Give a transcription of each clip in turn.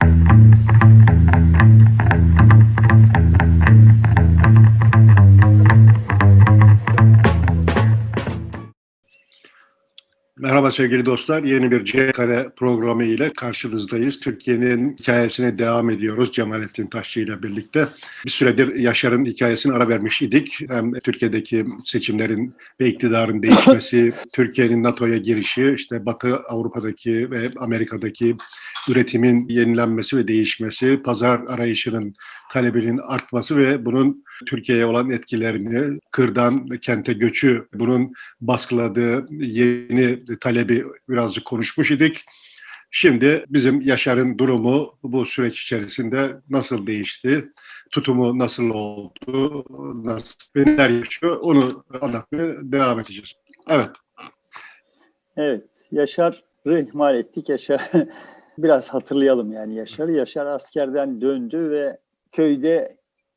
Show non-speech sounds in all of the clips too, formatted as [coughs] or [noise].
thank you Merhaba sevgili dostlar. Yeni bir C Kare programı ile karşınızdayız. Türkiye'nin hikayesine devam ediyoruz Cemalettin Taşçı ile birlikte. Bir süredir Yaşar'ın hikayesini ara vermiş idik. Hem Türkiye'deki seçimlerin ve iktidarın [laughs] değişmesi, Türkiye'nin NATO'ya girişi, işte Batı Avrupa'daki ve Amerika'daki üretimin yenilenmesi ve değişmesi, pazar arayışının talebinin artması ve bunun Türkiye'ye olan etkilerini, kırdan kente göçü, bunun baskıladığı yeni talebi birazcık konuşmuş idik. Şimdi bizim Yaşar'ın durumu bu süreç içerisinde nasıl değişti, tutumu nasıl oldu, nasıl, neler yaşıyor onu anlatmaya devam edeceğiz. Evet. Evet, Yaşar'ı ihmal ettik. Yaşar [laughs] biraz hatırlayalım yani Yaşar'ı. Yaşar askerden döndü ve köyde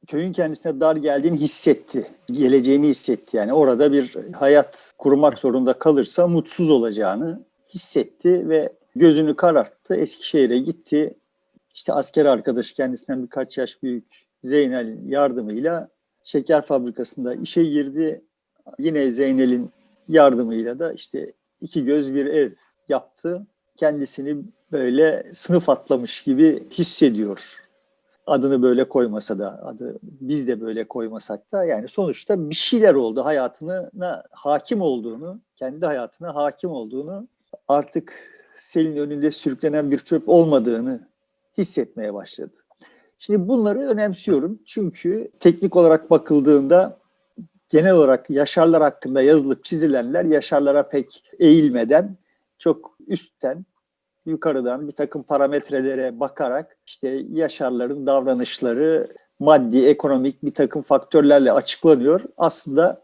köyün kendisine dar geldiğini hissetti. Geleceğini hissetti. Yani orada bir hayat kurmak zorunda kalırsa mutsuz olacağını hissetti ve gözünü kararttı. Eskişehir'e gitti. İşte asker arkadaşı kendisinden birkaç yaş büyük Zeynel'in yardımıyla şeker fabrikasında işe girdi. Yine Zeynel'in yardımıyla da işte iki göz bir ev yaptı. Kendisini böyle sınıf atlamış gibi hissediyor adını böyle koymasa da adı biz de böyle koymasak da yani sonuçta bir şeyler oldu hayatına hakim olduğunu kendi hayatına hakim olduğunu artık selin önünde sürüklenen bir çöp olmadığını hissetmeye başladı. Şimdi bunları önemsiyorum çünkü teknik olarak bakıldığında genel olarak yaşarlar hakkında yazılıp çizilenler yaşarlara pek eğilmeden çok üstten yukarıdan bir takım parametrelere bakarak işte yaşarların davranışları maddi, ekonomik bir takım faktörlerle açıklanıyor. Aslında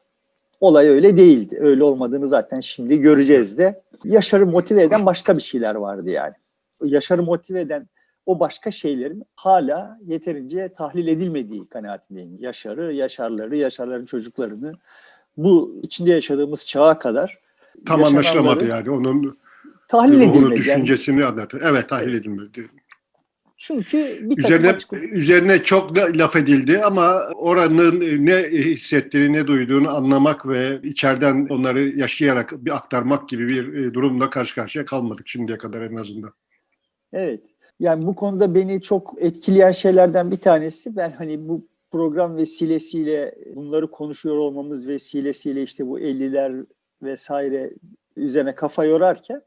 olay öyle değildi. Öyle olmadığını zaten şimdi göreceğiz de. Yaşar'ı motive eden başka bir şeyler vardı yani. Yaşar'ı motive eden o başka şeylerin hala yeterince tahlil edilmediği kanaatindeyim. Yaşar'ı, yaşarları, yaşarların çocuklarını bu içinde yaşadığımız çağa kadar tam anlaşılamadı yani onun tahlil edilmedi. düşüncesini yani. anlatır. Evet tahlil edilmedi. Çünkü bir üzerine, açık... üzerine çok da laf edildi ama oranın ne hissettiğini, ne duyduğunu anlamak ve içeriden onları yaşayarak bir aktarmak gibi bir durumla karşı karşıya kalmadık şimdiye kadar en azından. Evet. Yani bu konuda beni çok etkileyen şeylerden bir tanesi ben hani bu program vesilesiyle bunları konuşuyor olmamız vesilesiyle işte bu 50'ler vesaire üzerine kafa yorarken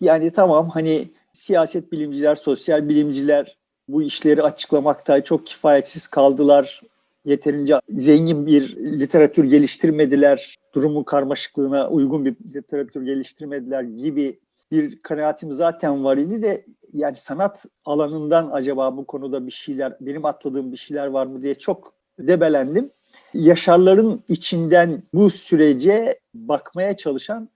yani tamam hani siyaset bilimciler, sosyal bilimciler bu işleri açıklamakta çok kifayetsiz kaldılar. Yeterince zengin bir literatür geliştirmediler. Durumun karmaşıklığına uygun bir literatür geliştirmediler gibi bir kanaatim zaten var idi de yani sanat alanından acaba bu konuda bir şeyler, benim atladığım bir şeyler var mı diye çok debelendim. Yaşarların içinden bu sürece bakmaya çalışan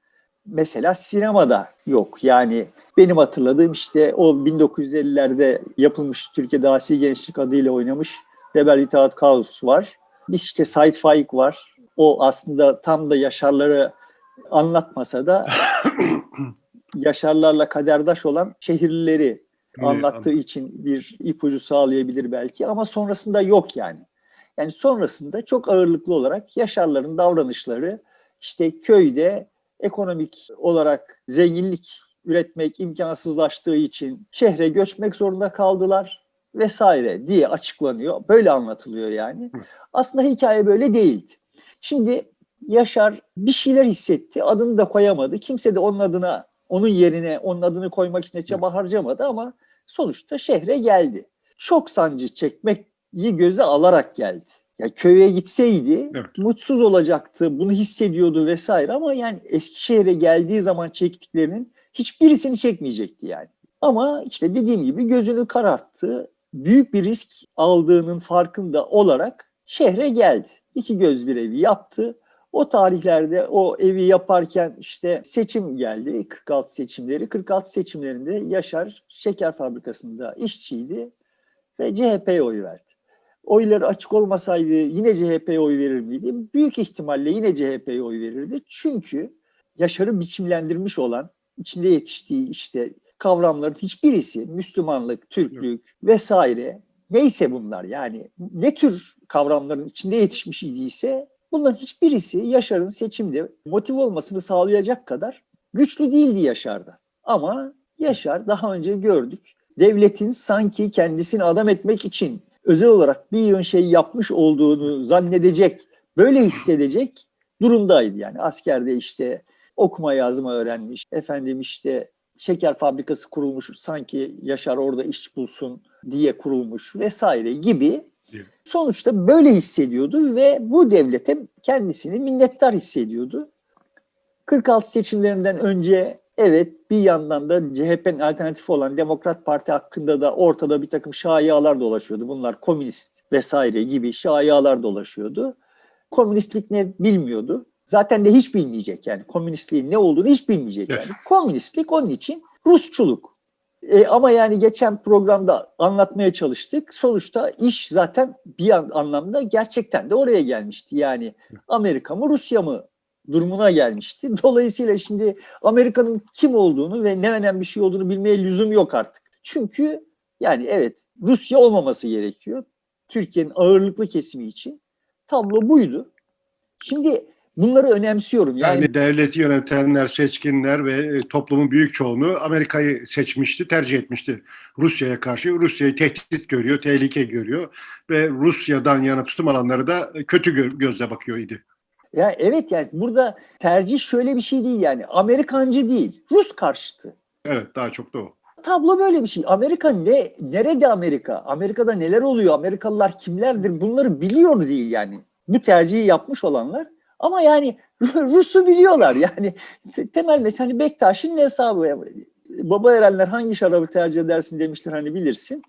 mesela sinemada yok. Yani benim hatırladığım işte o 1950'lerde yapılmış Türkiye'de Asi Gençlik adıyla oynamış Rebel İtaat Kaos var. Bir işte Said Faik var. O aslında tam da Yaşarları anlatmasa da [coughs] Yaşarlarla kaderdaş olan şehirlileri anlattığı için bir ipucu sağlayabilir belki ama sonrasında yok yani. Yani sonrasında çok ağırlıklı olarak Yaşarların davranışları işte köyde ekonomik olarak zenginlik üretmek imkansızlaştığı için şehre göçmek zorunda kaldılar vesaire diye açıklanıyor. Böyle anlatılıyor yani. Aslında hikaye böyle değildi. Şimdi Yaşar bir şeyler hissetti. Adını da koyamadı. Kimse de onun adına onun yerine onun adını koymak için çaba harcamadı ama sonuçta şehre geldi. Çok sancı çekmeyi göze alarak geldi. Ya köye gitseydi evet. mutsuz olacaktı, bunu hissediyordu vesaire ama yani Eskişehir'e geldiği zaman çektiklerinin hiçbirisini çekmeyecekti yani. Ama işte dediğim gibi gözünü kararttı. Büyük bir risk aldığının farkında olarak şehre geldi. İki göz bir evi yaptı. O tarihlerde o evi yaparken işte seçim geldi, 46 seçimleri. 46 seçimlerinde Yaşar şeker fabrikasında işçiydi ve CHP'ye oy verdi. Oyları açık olmasaydı yine CHP'ye oy verir miydi? Büyük ihtimalle yine CHP'ye oy verirdi. Çünkü Yaşar'ı biçimlendirmiş olan, içinde yetiştiği işte kavramların hiçbirisi Müslümanlık, Türklük vesaire neyse bunlar yani ne tür kavramların içinde yetişmiş idiyse bunların hiçbirisi Yaşar'ın seçimde motive olmasını sağlayacak kadar güçlü değildi Yaşar'da. Ama Yaşar daha önce gördük. Devletin sanki kendisini adam etmek için özel olarak bir yığın şey yapmış olduğunu zannedecek, böyle hissedecek durumdaydı. Yani askerde işte okuma yazma öğrenmiş, efendim işte şeker fabrikası kurulmuş, sanki Yaşar orada iş bulsun diye kurulmuş vesaire gibi sonuçta böyle hissediyordu ve bu devlete kendisini minnettar hissediyordu. 46 seçimlerinden önce evet bir yandan da CHP'nin alternatifi olan Demokrat Parti hakkında da ortada bir takım şayialar dolaşıyordu. Bunlar komünist vesaire gibi şayialar dolaşıyordu. Komünistlik ne bilmiyordu. Zaten de hiç bilmeyecek yani. Komünistliğin ne olduğunu hiç bilmeyecek Evet. yani. Komünistlik onun için Rusçuluk. E, ama yani geçen programda anlatmaya çalıştık. Sonuçta iş zaten bir an- anlamda gerçekten de oraya gelmişti. Yani Amerika mı Rusya mı durumuna gelmişti. [laughs] Dolayısıyla şimdi Amerika'nın kim olduğunu ve ne önemli şey olduğunu bilmeye lüzum yok artık. Çünkü yani evet Rusya olmaması gerekiyor. Türkiye'nin ağırlıklı kesimi için tablo buydu. Şimdi bunları önemsiyorum. Yani, Yani devleti yönetenler, seçkinler ve e, toplumun büyük çoğunluğu Amerika'yı seçmişti, tercih etmişti. Rusya'ya karşı Rusya'yı tehdit görüyor, tehlike görüyor ve Rusya'dan yana tutum alanları da kötü gö- gözle bakıyor idi. Ya evet yani burada tercih şöyle bir şey değil yani Amerikancı değil, Rus karşıtı. Evet, daha çok da o. Tablo böyle bir şey. Amerika ne nerede Amerika? Amerika'da neler oluyor? Amerikalılar kimlerdir? Bunları biliyor değil yani. Bu tercihi yapmış olanlar. Ama yani [laughs] Rus'u biliyorlar. Yani te- temel mesela hani Bektaş'ın hesabı. Baba Erenler hangi şarabı tercih edersin demiştir hani bilirsin.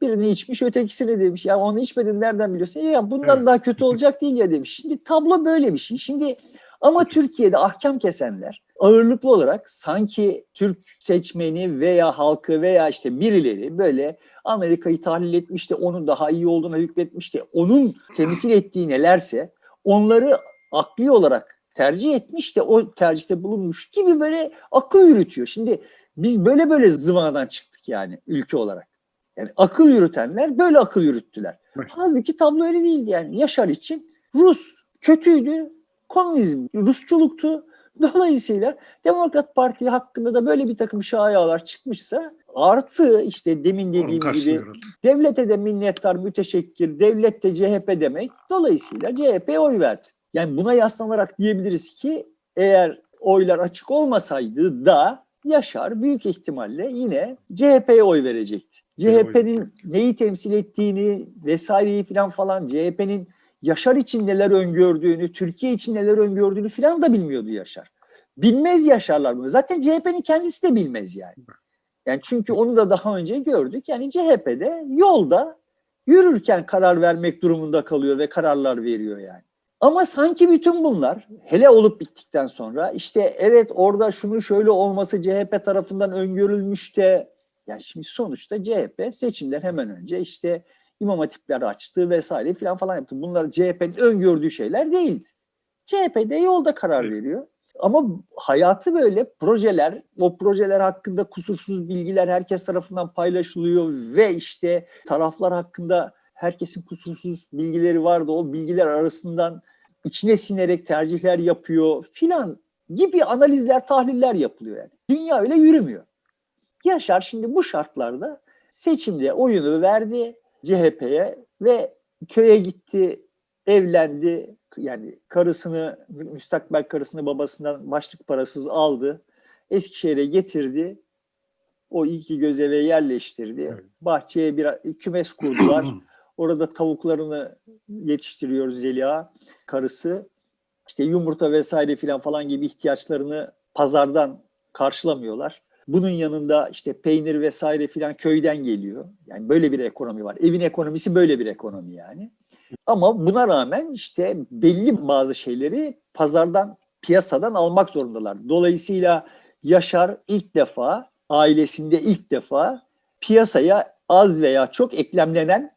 Birini içmiş ötekisini demiş. Ya onu içmedin nereden biliyorsun? Ya bundan Evet. daha kötü olacak değil ya demiş. Şimdi tablo böyle bir şey. Şimdi ama Türkiye'de ahkam kesenler ağırlıklı olarak sanki Türk seçmeni veya halkı veya işte birileri böyle Amerika'yı tahlil etmiş de onun daha iyi olduğuna hükmetmiş de onun temsil ettiği nelerse onları akli olarak tercih etmiş de o tercihte bulunmuş gibi böyle akıl yürütüyor. Şimdi biz böyle böyle zıvanadan çıktık yani ülke olarak. Yani akıl yürütenler böyle akıl yürüttüler. Evet. Halbuki tablo öyle değildi yani. Yaşar için Rus kötüydü, komünizm Rusçuluktu. [laughs] Dolayısıyla Demokrat Parti hakkında da böyle bir takım şayalar çıkmışsa artı işte demin dediğim gibi devlete de minnettar, müteşekkir, devlet de CHP demek. Dolayısıyla CHP'ye oy verdi. Yani buna yaslanarak diyebiliriz ki eğer oylar açık olmasaydı da Yaşar büyük ihtimalle yine CHP'ye oy verecekti. CHP'nin neyi temsil ettiğini vesaireyi falan falan CHP'nin Yaşar için neler öngördüğünü, Türkiye için neler öngördüğünü falan da bilmiyordu Yaşar. Bilmez Yaşarlar bunu. Zaten CHP'nin kendisi de bilmez yani. Yani çünkü onu da daha önce gördük. Yani CHP'de yolda yürürken karar vermek durumunda kalıyor ve kararlar veriyor yani. Ama sanki bütün bunlar hele olup bittikten sonra işte evet orada şunu şöyle olması CHP tarafından öngörülmüş de yani şimdi sonuçta CHP seçimler hemen önce işte imam hatipler açtı vesaire filan falan yaptı. Bunlar CHP'nin öngördüğü şeyler değildi. CHP'de yolda karar veriyor. Ama hayatı böyle projeler, o projeler hakkında kusursuz bilgiler herkes tarafından paylaşılıyor ve işte taraflar hakkında herkesin kusursuz bilgileri vardı. O bilgiler arasından içine sinerek tercihler yapıyor filan gibi analizler, tahliller yapılıyor yani. Dünya öyle yürümüyor. Yaşar şimdi bu şartlarda seçimde oyunu verdi CHP'ye ve köye gitti, evlendi. Yani karısını, müstakbel karısını babasından başlık parasız aldı. Eskişehir'e getirdi. O iki göz eve yerleştirdi. Evet. Bahçeye bir kümes kurdular. [clears throat] Orada tavuklarını yetiştiriyor Zeliha karısı. İşte yumurta vesaire filan falan gibi ihtiyaçlarını pazardan karşılamıyorlar. Bunun yanında işte peynir vesaire filan köyden geliyor. Yani böyle bir ekonomi var. Evin ekonomisi böyle bir ekonomi yani. Ama buna rağmen işte belli bazı şeyleri pazardan, piyasadan almak zorundalar. Dolayısıyla Yaşar ilk defa, ailesinde ilk defa piyasaya az veya çok eklemlenen,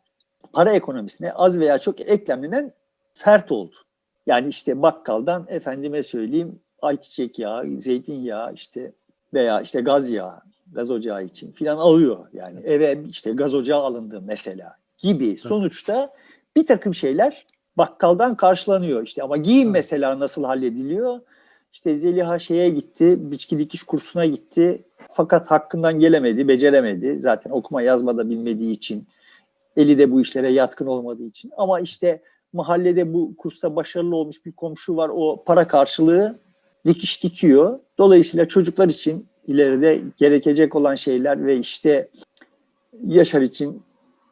para ekonomisine az veya çok eklemlenen fert oldu. Yani işte bakkaldan efendime söyleyeyim ayçiçek yağı, zeytinyağı işte veya işte gaz yağı gaz ocağı için filan alıyor. Yani eve işte gaz ocağı alındı mesela gibi. Sonuçta bir takım şeyler bakkaldan karşılanıyor. İşte ama giyim mesela nasıl hallediliyor? İşte Zeliha şeye gitti, biçki dikiş kursuna gitti. Fakat hakkından gelemedi, beceremedi. Zaten okuma yazma da bilmediği için. Eli de bu işlere yatkın olmadığı için. Ama işte mahallede bu kursta başarılı olmuş bir komşu var. O para karşılığı dikiş dikiyor. Dolayısıyla çocuklar için ileride gerekecek olan şeyler ve işte Yaşar için,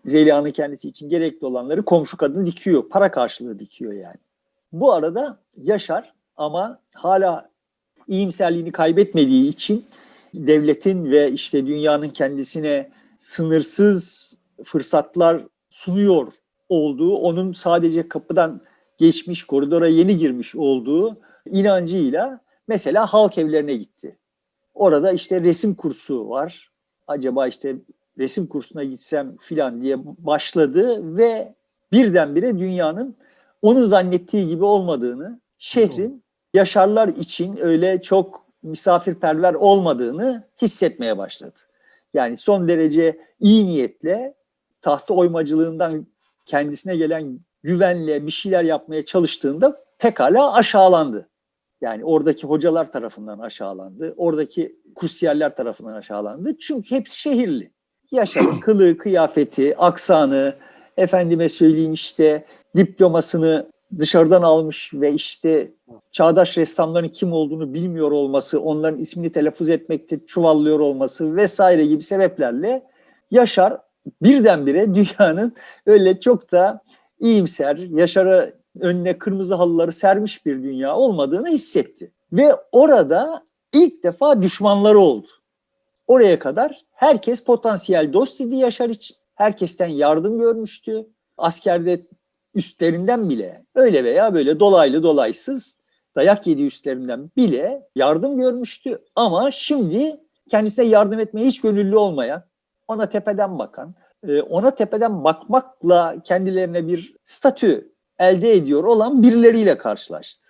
Zeliha'nın kendisi için gerekli olanları komşu kadın dikiyor. Para karşılığı dikiyor yani. Bu arada Yaşar ama hala iyimserliğini kaybetmediği için devletin ve işte dünyanın kendisine sınırsız fırsatlar sunuyor olduğu, onun sadece kapıdan geçmiş, koridora yeni girmiş olduğu inancıyla mesela halk evlerine gitti. Orada işte resim kursu var. Acaba işte resim kursuna gitsem filan diye başladı ve birdenbire dünyanın onu zannettiği gibi olmadığını, şehrin yaşarlar için öyle çok misafirperver olmadığını hissetmeye başladı. Yani son derece iyi niyetle tahta oymacılığından kendisine gelen güvenle bir şeyler yapmaya çalıştığında pekala aşağılandı. Yani oradaki hocalar tarafından aşağılandı. Oradaki kursiyerler tarafından aşağılandı. Çünkü hepsi şehirli. Yaşar'ın [clears throat] kılığı, kıyafeti, aksanı, efendime söyleyeyim işte diplomasını dışarıdan almış ve işte çağdaş ressamların kim olduğunu bilmiyor olması, onların ismini telaffuz etmekte çuvallıyor olması vesaire gibi sebeplerle Yaşar birdenbire dünyanın öyle çok da iyimser, Yaşar'a önüne kırmızı halıları sermiş bir dünya olmadığını hissetti. Ve orada ilk defa düşmanları oldu. Oraya kadar herkes potansiyel dost idi Yaşar için. Herkesten yardım görmüştü. Askerde üstlerinden bile öyle veya böyle dolaylı dolaysız dayak yediği üstlerinden bile yardım görmüştü. Ama şimdi kendisine yardım etmeye hiç gönüllü olmayan, ona tepeden bakan, e, ona tepeden bakmakla kendilerine bir statü elde ediyor olan birileriyle karşılaştı.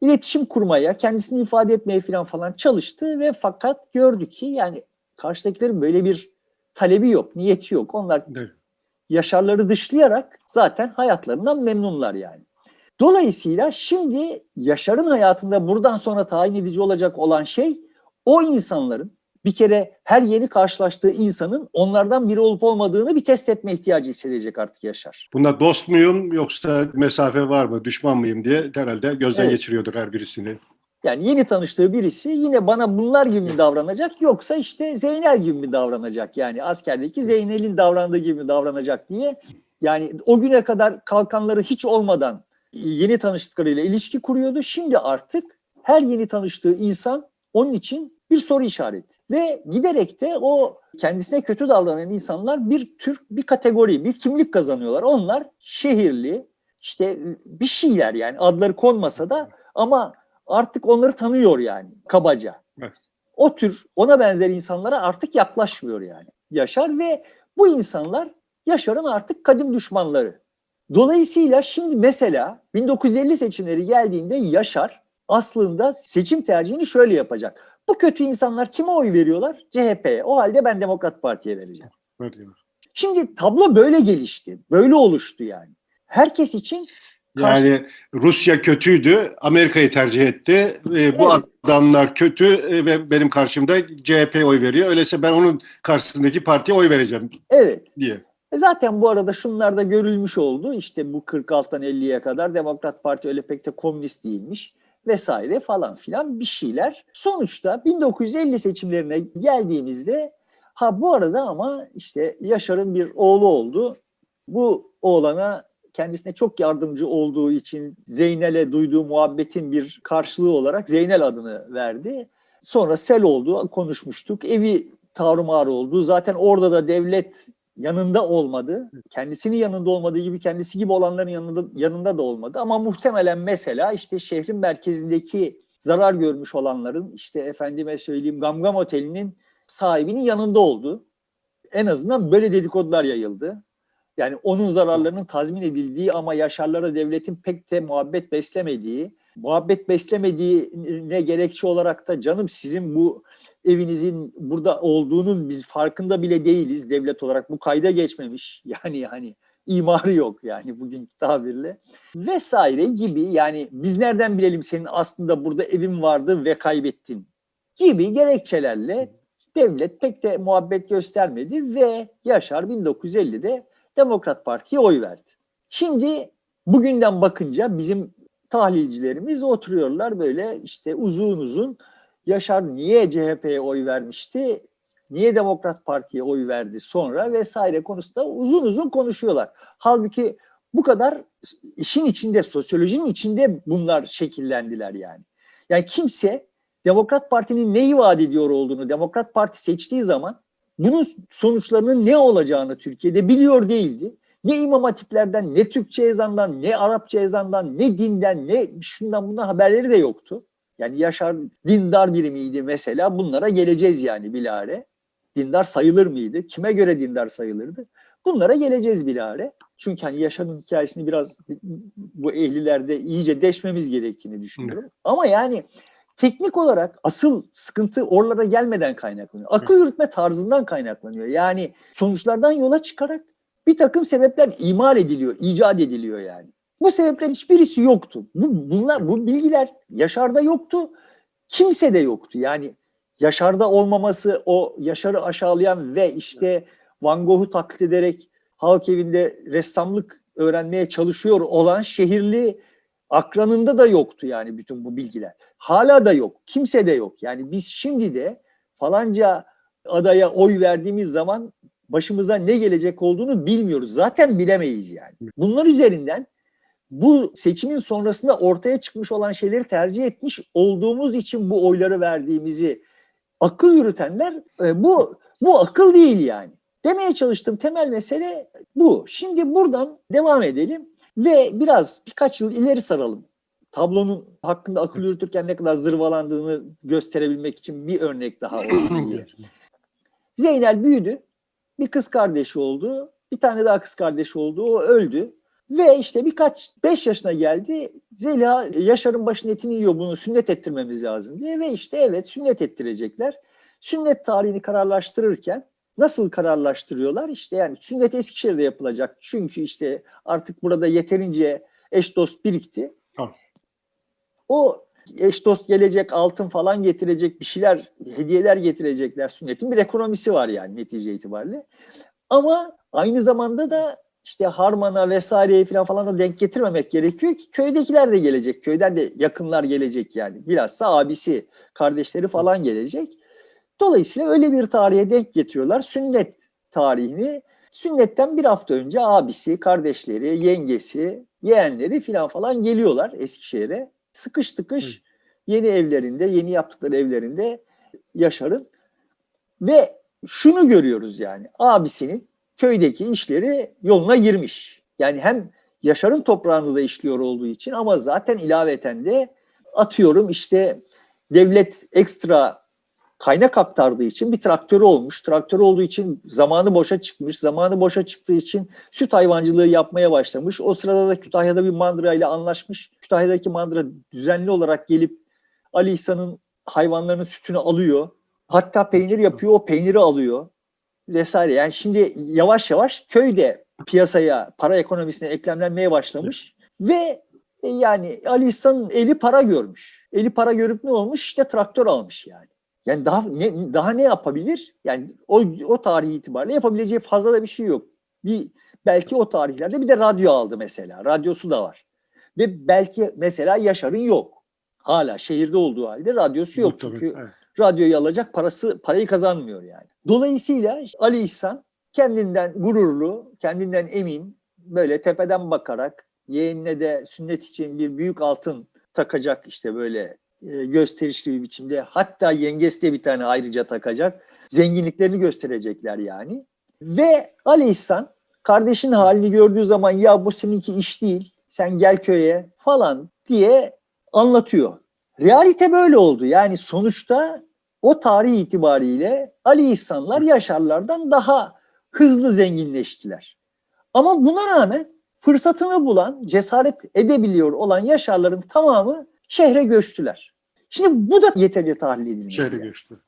İletişim kurmaya, kendisini ifade etmeye falan falan çalıştı ve fakat gördü ki yani karşıdakilerin böyle bir talebi yok, niyeti yok. Onlar Evet. Yaşarları dışlayarak zaten hayatlarından memnunlar yani. Dolayısıyla şimdi Yaşar'ın hayatında buradan sonra tayin edici olacak olan şey o insanların bir kere her yeni karşılaştığı insanın onlardan biri olup olmadığını bir test etme ihtiyacı hissedecek artık Yaşar. Bunda dost muyum yoksa mesafe var mı, düşman mıyım diye herhalde gözden Evet. geçiriyordur her birisini. Yani yeni tanıştığı birisi yine bana bunlar gibi mi davranacak yoksa işte Zeynel gibi mi davranacak? Yani askerdeki Zeynel'in davrandığı gibi mi davranacak diye. Yani o güne kadar kalkanları hiç olmadan yeni tanıştıklarıyla ilişki kuruyordu. Şimdi artık her yeni tanıştığı insan onun için bir soru işareti. Ve giderek de o kendisine kötü davranan insanlar bir tür, bir kategori, bir kimlik kazanıyorlar. Onlar şehirli, işte bir şeyler yani adları konmasa da ama artık onları tanıyor yani kabaca. Evet. O tür ona benzer insanlara artık yaklaşmıyor yani Yaşar ve bu insanlar Yaşar'ın artık kadim düşmanları. Dolayısıyla şimdi mesela 1950 seçimleri geldiğinde Yaşar aslında seçim tercihini şöyle yapacak. Bu kötü insanlar kime oy veriyorlar? CHP'ye. O halde ben Demokrat Parti'ye vereceğim. Diyor. Şimdi tablo böyle gelişti. Böyle oluştu yani. Herkes için karşı- Yani Rusya kötüydü, Amerika'yı tercih etti. E, bu Evet. adamlar kötü e, ve benim karşımda CHP oy veriyor. Öyleyse ben onun karşısındaki partiye oy vereceğim evet diye. E Zaten bu arada şunlar da görülmüş oldu. İşte bu 46'dan 50'ye kadar Demokrat Parti öyle pek de komünist değilmiş vesaire falan filan bir şeyler. Sonuçta 1950 seçimlerine geldiğimizde ha bu arada ama işte Yaşar'ın bir oğlu oldu. Bu oğlana kendisine çok yardımcı olduğu için Zeynel'e duyduğu muhabbetin bir karşılığı olarak Zeynel adını verdi. Sonra sel oldu, konuşmuştuk. Evi tarumar oldu. Zaten orada da devlet yanında olmadı. Kendisinin yanında olmadığı gibi kendisi gibi olanların yanında yanında da olmadı. Ama muhtemelen mesela işte şehrin merkezindeki zarar görmüş olanların işte efendime söyleyeyim Gamgam Oteli'nin sahibinin yanında oldu. En azından böyle dedikodular yayıldı. Yani onun zararlarının tazmin edildiği ama yaşarlara devletin pek de muhabbet beslemediği muhabbet beslemediğine gerekçe olarak da canım sizin bu evinizin burada olduğunun biz farkında bile değiliz devlet olarak. Bu kayda geçmemiş. [laughs] Yani hani imarı yok yani bugün tabirle. Vesaire gibi yani biz nereden bilelim senin aslında burada evin vardı ve kaybettin gibi gerekçelerle devlet pek de muhabbet göstermedi ve Yaşar 1950'de Demokrat Parti'ye oy verdi. Şimdi bugünden bakınca bizim tahlilcilerimiz oturuyorlar böyle işte uzun uzun Yaşar niye CHP'ye oy vermişti? Niye Demokrat Parti'ye oy verdi sonra vesaire konusunda uzun uzun konuşuyorlar. Halbuki bu kadar işin içinde, sosyolojinin içinde bunlar şekillendiler yani. Yani kimse Demokrat Parti'nin neyi vaat ediyor olduğunu Demokrat Parti seçtiği zaman bunun sonuçlarının ne olacağını Türkiye'de biliyor değildi. Ne imam hatiplerden, ne Türkçe ezandan, ne Arapça ezandan, ne dinden, ne şundan bundan haberleri de yoktu. Yani Yaşar dindar biri miydi mesela bunlara geleceğiz yani bilare. Dindar sayılır mıydı? Kime göre dindar sayılırdı? Bunlara geleceğiz bilare. Çünkü hani Yaşar'ın hikayesini biraz bu 50'lerde iyice deşmemiz gerektiğini düşünüyorum. Evet. Ama yani teknik olarak asıl sıkıntı oralara gelmeden kaynaklanıyor. Akıl yürütme tarzından kaynaklanıyor. Yani sonuçlardan yola çıkarak bir takım sebepler imal ediliyor, icat ediliyor yani. Bu sebeplerin hiçbirisi yoktu. Bu, bunlar, bu bilgiler Yaşar'da yoktu. Kimse de yoktu. Yani Yaşar'da olmaması, o Yaşar'ı aşağılayan ve işte Van Gogh'u taklit ederek halk evinde ressamlık öğrenmeye çalışıyor olan şehirli akranında da yoktu yani bütün bu bilgiler. Hala da yok. Kimse de yok. Yani biz şimdi de falanca adaya oy verdiğimiz zaman başımıza ne gelecek olduğunu bilmiyoruz. Zaten bilemeyiz yani. Bunlar üzerinden bu seçimin sonrasında ortaya çıkmış olan şeyleri tercih etmiş olduğumuz için bu oyları verdiğimizi akıl yürütenler e, bu bu akıl değil yani. Demeye çalıştığım temel mesele bu. Şimdi buradan devam edelim ve biraz birkaç yıl ileri saralım. Tablonun hakkında akıl yürütürken ne kadar zırvalandığını gösterebilmek için bir örnek daha olsun diye. [laughs] Zeynel büyüdü. Bir kız kardeşi oldu. Bir tane daha kız kardeşi oldu. O öldü. Ve işte birkaç, beş yaşına geldi. Zeliha Yaşar'ın başının etini yiyor bunu sünnet ettirmemiz lazım diye. Ve işte evet sünnet ettirecekler. Sünnet tarihini kararlaştırırken nasıl kararlaştırıyorlar? İşte yani sünnet Eskişehir'de yapılacak. Çünkü işte artık burada yeterince eş dost birikti. Tamam. O eş dost gelecek, altın falan getirecek bir şeyler, hediyeler getirecekler. Sünnetin bir ekonomisi var yani netice itibariyle. Ama aynı zamanda da işte Harman'a vesaireye falan falan da denk getirmemek gerekiyor ki köydekiler de gelecek. Köyden de yakınlar gelecek yani. Bilhassa abisi, kardeşleri falan gelecek. Dolayısıyla öyle bir tarihe denk getiriyorlar. Sünnet tarihini sünnetten bir hafta önce abisi, kardeşleri, yengesi, yeğenleri falan falan geliyorlar Eskişehir'e. Sıkış tıkış yeni evlerinde, yeni yaptıkları evlerinde Yaşar'ın. Ve şunu görüyoruz yani abisinin köydeki işleri yoluna girmiş. Yani hem Yaşar'ın toprağını da işliyor olduğu için ama zaten ilaveten de atıyorum işte devlet ekstra kaynak aktardığı için bir traktörü olmuş. Traktör olduğu için zamanı boşa çıkmış. Zamanı boşa çıktığı için süt hayvancılığı yapmaya başlamış. O sırada da Kütahya'da bir mandıra ile anlaşmış. Kütahya'daki mandıra düzenli olarak gelip Ali İhsan'ın hayvanlarının sütünü alıyor. Hatta peynir yapıyor, o peyniri alıyor vesaire. Yani şimdi yavaş yavaş köyde piyasaya, para ekonomisine eklemlenmeye başlamış ve yani Ali İhsan'ın eli para görmüş. Eli para görüp ne olmuş? İşte traktör almış yani. Yani daha ne daha ne yapabilir? Yani o o tarih itibariyle yapabileceği fazla da bir şey yok. Bir belki o tarihlerde bir de radyo aldı mesela. Radyosu da var. Ve belki mesela Yaşar'ın yok. Hala şehirde olduğu halde radyosu yok. Tabii, Çünkü evet. radyoyu alacak parası parayı kazanmıyor yani. Dolayısıyla işte Ali İhsan kendinden gururlu, kendinden emin, böyle tepeden bakarak yeğenine de sünnet için bir büyük altın takacak işte böyle e, gösterişli bir biçimde. Hatta yengesi de bir tane ayrıca takacak. Zenginliklerini gösterecekler yani. Ve Ali İhsan kardeşin halini gördüğü zaman ya bu seninki iş değil, sen gel köye falan diye anlatıyor. Realite böyle oldu. Yani sonuçta o tarih itibariyle Ali İhsanlar Yaşarlardan daha hızlı zenginleştiler. Ama buna rağmen fırsatını bulan, cesaret edebiliyor olan Yaşarların tamamı şehre göçtüler. Şimdi bu da yeterince tahlil edilmedi. Şehre yani. göçtü.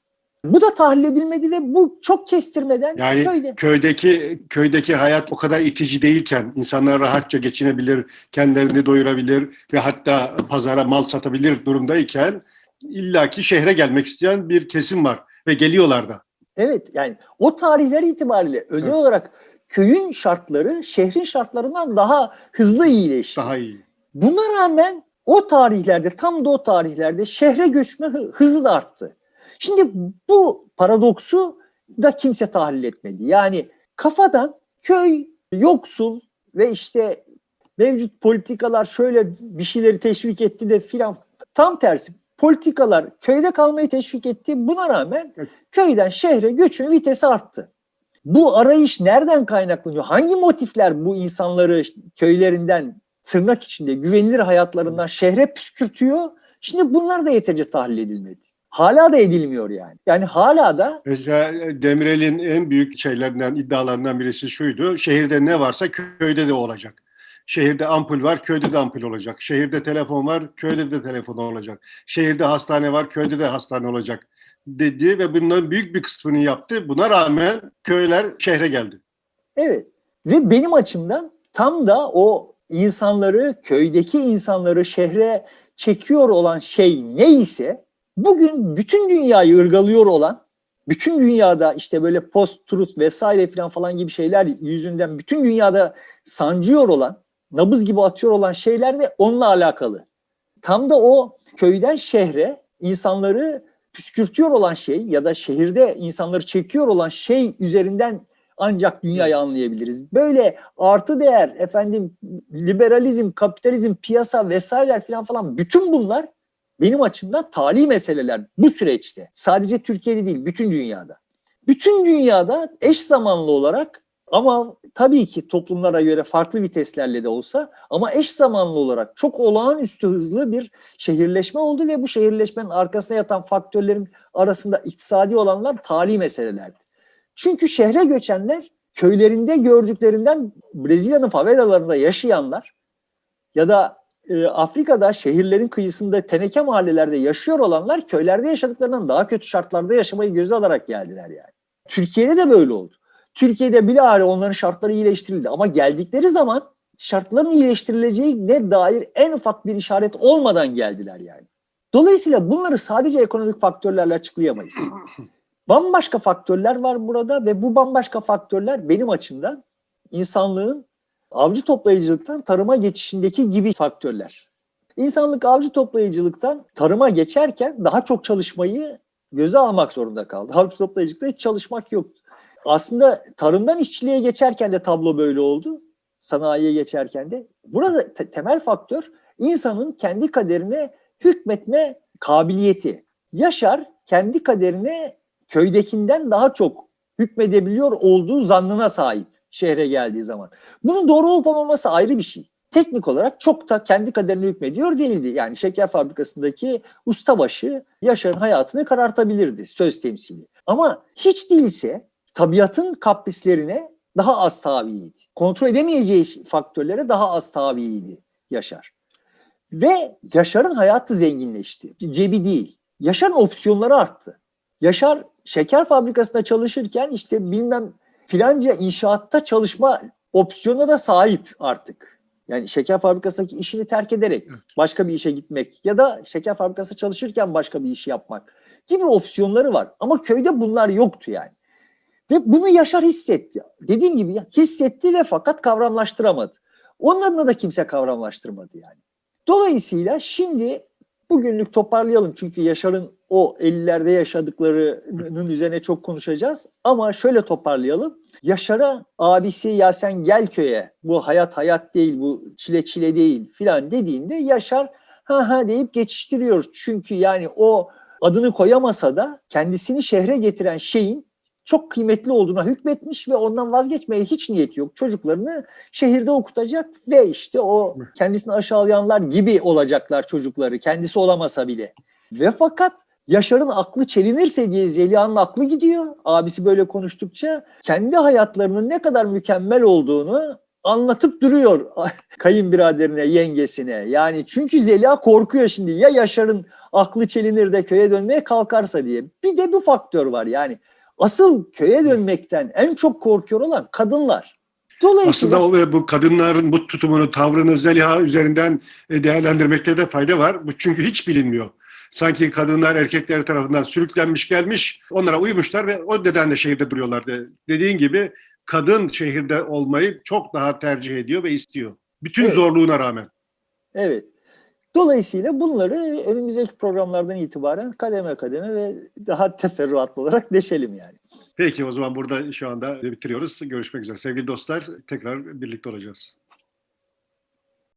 Bu da tahlil edilmedi ve bu çok kestirmeden Yani köyde. köydeki köydeki hayat o kadar itici değilken insanlar rahatça geçinebilir, kendilerini doyurabilir ve hatta pazara mal satabilir durumdayken illaki şehre gelmek isteyen bir kesim var ve geliyorlar da. Evet yani o tarihler itibariyle özel Evet. olarak köyün şartları şehrin şartlarından daha hızlı iyileşti. Daha iyi. Buna rağmen o tarihlerde tam da o tarihlerde şehre göçme hı- hızı da arttı. Şimdi bu paradoksu da kimse tahlil etmedi. Yani kafadan köy yoksul ve işte mevcut politikalar şöyle bir şeyleri teşvik etti de filan tam tersi politikalar köyde kalmayı teşvik etti. Buna rağmen köyden şehre göçün vitesi arttı. Bu arayış nereden kaynaklanıyor? Hangi motifler bu insanları köylerinden tırnak içinde güvenilir hayatlarından şehre püskürtüyor? Şimdi bunlar da yeterince tahlil edilmedi. Hala da edilmiyor yani. Yani hala da Mesela Demirel'in en büyük şeylerinden, iddialarından birisi şuydu. Şehirde ne varsa köyde de olacak. Şehirde ampul var, köyde de ampul olacak. Şehirde telefon var, köyde de telefon olacak. Şehirde hastane var, köyde de hastane olacak dedi ve bunların büyük bir kısmını yaptı. Buna rağmen köyler şehre geldi. Evet. Ve benim açımdan tam da o insanları, köydeki insanları şehre çekiyor olan şey neyse bugün bütün dünyayı ırgalıyor olan, bütün dünyada işte böyle post-truth vesaire falan falan gibi şeyler yüzünden bütün dünyada sancıyor olan, nabız gibi atıyor olan şeyler de onunla alakalı. Tam da o köyden şehre insanları püskürtüyor olan şey ya da şehirde insanları çekiyor olan şey üzerinden ancak dünyayı anlayabiliriz. Böyle artı değer, efendim liberalizm, kapitalizm, piyasa vesaireler falan falan bütün bunlar benim açımdan tali meseleler bu süreçte. Sadece Türkiye'de değil, bütün dünyada. Bütün dünyada eş zamanlı olarak ama tabii ki toplumlara göre farklı viteslerle de olsa ama eş zamanlı olarak çok olağanüstü hızlı bir şehirleşme oldu ve bu şehirleşmenin arkasına yatan faktörlerin arasında iktisadi olanlar tali meselelerdi. Çünkü şehre göçenler köylerinde gördüklerinden Brezilya'nın favelalarında yaşayanlar ya da e, Afrika'da şehirlerin kıyısında teneke mahallelerde yaşıyor olanlar köylerde yaşadıklarından daha kötü şartlarda yaşamayı göze alarak geldiler yani. Türkiye'de de böyle oldu. Türkiye'de bilahare onların şartları iyileştirildi ama geldikleri zaman şartların iyileştirileceğine dair en ufak bir işaret olmadan geldiler yani. Dolayısıyla bunları sadece ekonomik faktörlerle açıklayamayız. [clears throat] Bambaşka faktörler var burada ve bu bambaşka faktörler benim açımdan insanlığın avcı toplayıcılıktan tarıma geçişindeki gibi faktörler. İnsanlık avcı toplayıcılıktan tarıma geçerken daha çok çalışmayı göze almak zorunda kaldı. Avcı toplayıcılıkta hiç çalışmak yoktu. Aslında tarımdan işçiliğe geçerken de tablo böyle oldu. Sanayiye geçerken de. Burada te- temel faktör insanın kendi kaderine hükmetme kabiliyeti. Yaşar kendi kaderine köydekinden daha çok hükmedebiliyor olduğu zannına sahip şehre geldiği zaman. Bunun doğru olup olmaması ayrı bir şey. Teknik olarak çok da kendi kaderine hükmediyor değildi. Yani şeker fabrikasındaki ustabaşı Yaşar'ın hayatını karartabilirdi söz temsili. Ama hiç değilse tabiatın kaprislerine daha az tabiydi. Kontrol edemeyeceği faktörlere daha az tabiydi Yaşar. Ve Yaşar'ın hayatı zenginleşti. Cebi değil. Yaşar'ın opsiyonları arttı. Yaşar şeker fabrikasında çalışırken işte bilmem filanca inşaatta çalışma opsiyonuna da sahip artık. Yani şeker fabrikasındaki işini terk ederek başka bir işe gitmek ya da şeker fabrikasında çalışırken başka bir iş yapmak gibi opsiyonları var. Ama köyde bunlar yoktu yani. Ve bunu Yaşar hissetti. Dediğim gibi hissetti ve fakat kavramlaştıramadı. Onun adına da kimse kavramlaştırmadı yani. Dolayısıyla şimdi bugünlük toparlayalım çünkü Yaşar'ın o 50'lerde yaşadıklarının üzerine çok konuşacağız. Ama şöyle toparlayalım. Yaşar'a abisi ya sen gel köye bu hayat hayat değil bu çile çile değil filan dediğinde Yaşar ha ha deyip geçiştiriyor. Çünkü yani o adını koyamasa da kendisini şehre getiren şeyin çok kıymetli olduğuna hükmetmiş ve ondan vazgeçmeye hiç niyeti yok. Çocuklarını şehirde okutacak ve işte o kendisini aşağılayanlar gibi olacaklar çocukları. Kendisi olamasa bile. Ve fakat Yaşar'ın aklı çelinirse diye Zeliha'nın aklı gidiyor. Abisi böyle konuştukça kendi hayatlarının ne kadar mükemmel olduğunu anlatıp duruyor [laughs] kayınbiraderine, yengesine. Yani çünkü Zeliha korkuyor şimdi ya Yaşar'ın aklı çelinir de köye dönmeye kalkarsa diye. Bir de bu faktör var yani. Asıl köye dönmekten en çok korkuyor olan kadınlar. Dolayısıyla Aslında o, bu kadınların bu tutumunu, tavrını Zeliha üzerinden e, değerlendirmekte de fayda var. Bu çünkü hiç bilinmiyor. Sanki kadınlar erkekler tarafından sürüklenmiş gelmiş, onlara uymuşlar ve o nedenle şehirde duruyorlardı. Dediğin gibi kadın şehirde olmayı çok daha tercih ediyor ve istiyor. Bütün Evet. zorluğuna rağmen. Evet. Dolayısıyla bunları önümüzdeki programlardan itibaren kademe kademe ve daha teferruatlı olarak deşelim yani. Peki o zaman burada şu anda bitiriyoruz. Görüşmek üzere. Sevgili dostlar tekrar birlikte olacağız.